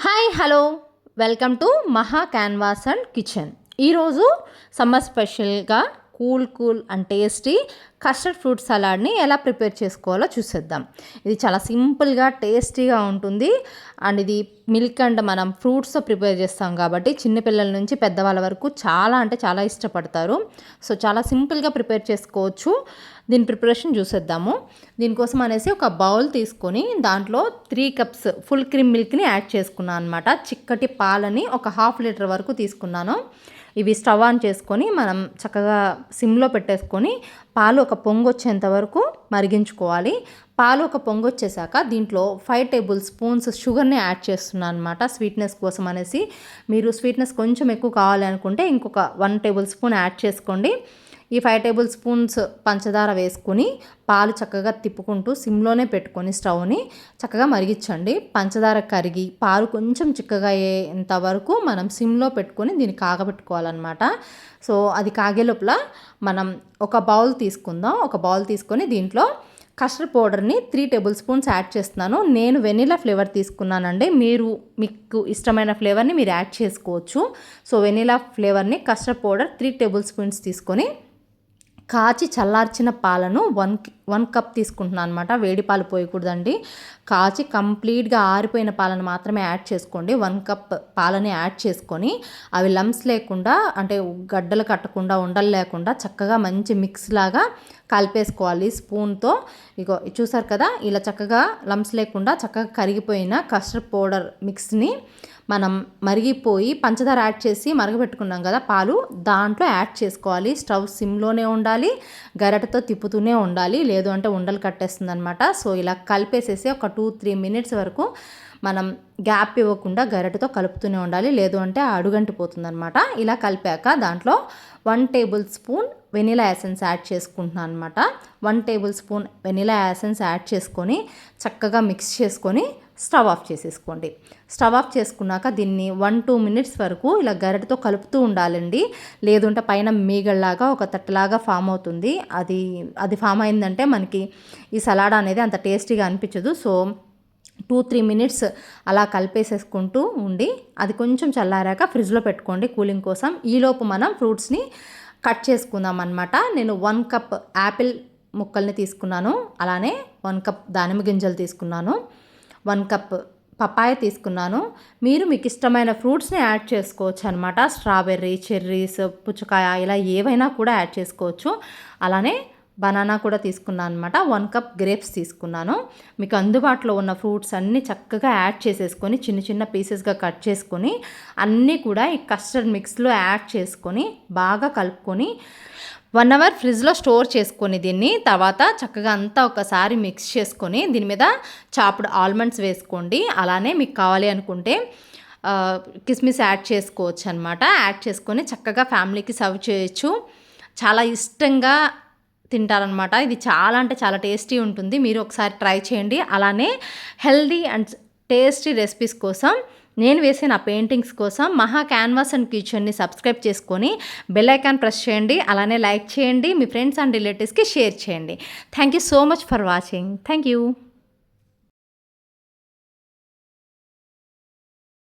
Hi hello welcome to Maha canvas and kitchen ఈరోజు summer స్పెషల్గా cool cool and tasty custard fruit సలాడ్ని ఎలా prepare చేసుకోవాలో చూసేద్దాం. ఇది చాలా సింపుల్గా టేస్టీగా ఉంటుంది. అండ్ ఇది మిల్క్ అండ్ మనం ఫ్రూట్స్తో ప్రిపేర్ చేస్తాం కాబట్టి చిన్నపిల్లల నుంచి పెద్దవాళ్ళ వరకు చాలా అంటే చాలా ఇష్టపడతారు. సో చాలా సింపుల్గా ప్రిపేర్ చేసుకోవచ్చు. దీని ప్రిపరేషన్ చూసేద్దాము. దీనికోసం అనేసి ఒక బౌల్ తీసుకొని దాంట్లో త్రీ కప్స్ ఫుల్ క్రీమ్ మిల్క్ని యాడ్ చేసుకున్నాను అనమాట చిక్కటి పాలని ఒక హాఫ్ లీటర్ వరకు తీసుకున్నాను. ఇవి స్టవ్ ఆన్ చేసుకొని మనం చక్కగా సిమ్లో పెట్టేసుకొని పాలు ఒక పొంగు వచ్చేంత వరకు మరిగించుకోవాలి. పాలు ఒక పొంగు వచ్చేసాక దీంట్లో ఫైవ్ టేబుల్ స్పూన్స్ షుగర్ని యాడ్ చేస్తున్నాను అనమాట స్వీట్నెస్ కోసం అనేసి. మీరు స్వీట్నెస్ కొంచెం ఎక్కువ కావాలి అనుకుంటే ఇంకొక వన్ టేబుల్ స్పూన్ యాడ్ చేసుకోండి. ఈ ఫైవ్ టేబుల్ స్పూన్స్ పంచదార వేసుకుని పాలు చక్కగా తిప్పుకుంటూ సిమ్లోనే పెట్టుకొని స్టవ్ని చక్కగా మరిగించండి. పంచదార కరిగి పాలు కొంచెం చిక్కగా అయ్యేంత వరకు మనం సిమ్లో పెట్టుకొని దీన్ని కాగబెట్టుకోవాలన్నమాట. సో అది కాగే లోపల మనం ఒక బౌల్ తీసుకుందాం. ఒక బౌల్ తీసుకొని దీంట్లో కస్టర్డ్ పౌడర్ని త్రీ టేబుల్ స్పూన్స్ యాడ్ చేస్తున్నాను. నేను వెనిలా ఫ్లేవర్ తీసుకున్నానండి. మీరు మీకు ఇష్టమైన ఫ్లేవర్ని మీరు యాడ్ చేసుకోవచ్చు. సో వెనిలా ఫ్లేవర్ని custard powder three table spoons తీసుకొని కాచి చల్లార్చిన పాలను వన్ వన్ కప్ తీసుకుంటున్నాను అనమాట వేడి పాలు పోయకూడదండి. కాచి కంప్లీట్గా ఆరిపోయిన పాలను మాత్రమే యాడ్ చేసుకోండి. వన్ కప్ పాలని యాడ్ చేసుకొని అవి లమ్స్ లేకుండా అంటే గడ్డలు కట్టకుండా ఉండలు లేకుండా చక్కగా మంచి మిక్స్ లాగా కలిపేసుకోవాలి. స్పూన్తో ఇగో చూసారు కదా ఇలా చక్కగా లమ్స్ లేకుండా చక్కగా కరిగిపోయిన కస్టర్డ్ పౌడర్ మిక్స్ని మనం మరిగిపోయి పంచదార యాడ్ చేసి మరగబెట్టుకున్నాం కదా పాలు దాంట్లో యాడ్ చేసుకోవాలి. స్టవ్ సిమ్లోనే ఉండాలి గరటతో తిప్పుతూనే ఉండాలి. లేదు అంటే ఉండలు కట్టేస్తుంది అనమాట సో ఇలా కలిపేసేసి ఒక టూ త్రీ మినిట్స్ వరకు మనం గ్యాప్ ఇవ్వకుండా గరిటతో కలుపుతూనే ఉండాలి. లేదు అంటే అడుగంటిపోతుంది పోతుందనమాట ఇలా కలిపాక దాంట్లో one tablespoon vanilla essence add చేసుకుంటున్నాను అనమాట one tablespoon vanilla essence add చేసుకొని చక్కగా మిక్స్ చేసుకొని స్టవ్ ఆఫ్ చేసేసుకోండి. స్టవ్ ఆఫ్ చేసుకున్నాక దీన్ని వన్ టూ మినిట్స్ వరకు ఇలా గరిటతో కలుపుతూ ఉండాలండి. లేదంటే పైన మీగల్లాగా ఒక తట్టలాగా ఫామ్ అవుతుంది. అది అది ఫామ్ అయిందంటే మనకి ఈ సలాడ్ అనేది అంత టేస్టీగా అనిపించదు. సో టూ త్రీ మినిట్స్ అలా కలిపేసేసుకుంటూ ఉండి అది కొంచెం చల్లారాక ఫ్రిడ్జ్లో పెట్టుకోండి కూలింగ్ కోసం. ఈలోపు మనం ఫ్రూట్స్ని కట్ చేసుకుందాం అనమాట నేను వన్ కప్ యాపిల్ ముక్కల్ని తీసుకున్నాను. అలానే వన్ కప్ దానిమ్మ గింజలు తీసుకున్నాను. వన్ కప్ పపాయ తీసుకున్నాను. మీరు మీకు ఇష్టమైన ఫ్రూట్స్ని యాడ్ చేసుకోవచ్చు అనమాట స్ట్రాబెర్రీ చెర్రీస్ పుచ్చకాయ ఇలా ఏవైనా కూడా యాడ్ చేసుకోవచ్చు. అలానే బనానా కూడా తీసుకున్నాను అనమాట వన్ కప్ గ్రేప్స్ తీసుకున్నాను. మీకు అందుబాటులో ఉన్న ఫ్రూట్స్ అన్నీ చక్కగా యాడ్ చేసేసుకొని చిన్న చిన్న పీసెస్గా కట్ చేసుకొని అన్నీ కూడా ఈ కస్టర్డ్ మిక్స్లో యాడ్ చేసుకొని బాగా కలుపుకొని వన్ అవర్ ఫ్రిడ్జ్లో స్టోర్ చేసుకొని దీన్ని తర్వాత చక్కగా అంతా ఒకసారి మిక్స్ చేసుకొని దీని మీద చాపుడు ఆల్మండ్స్ వేసుకోండి. అలానే మీకు కావాలి అనుకుంటే కిస్మిస్ యాడ్ చేసుకోవచ్చు అనమాట యాడ్ చేసుకొని చక్కగా ఫ్యామిలీకి సర్వ్ చేయొచ్చు. చాలా ఇష్టంగా తింటారనమాట ఇది చాలా అంటే చాలా టేస్టీ ఉంటుంది. మీరు ఒకసారి ట్రై చేయండి. అలానే హెల్దీ అండ్ టేస్టీ రెసిపీస్ కోసం నేను వేసే నా పెయింటింగ్స్ కోసం మహా క్యాన్వాస్ అండ్ కిచెన్ని సబ్స్క్రైబ్ చేసుకొని బెల్ ఐకాన్ ప్రెస్ చేయండి. అలానే లైక్ చేయండి. మీ ఫ్రెండ్స్ అండ్ రిలేటివ్స్కి షేర్ చేయండి. Thank you so much for watching. Thank you.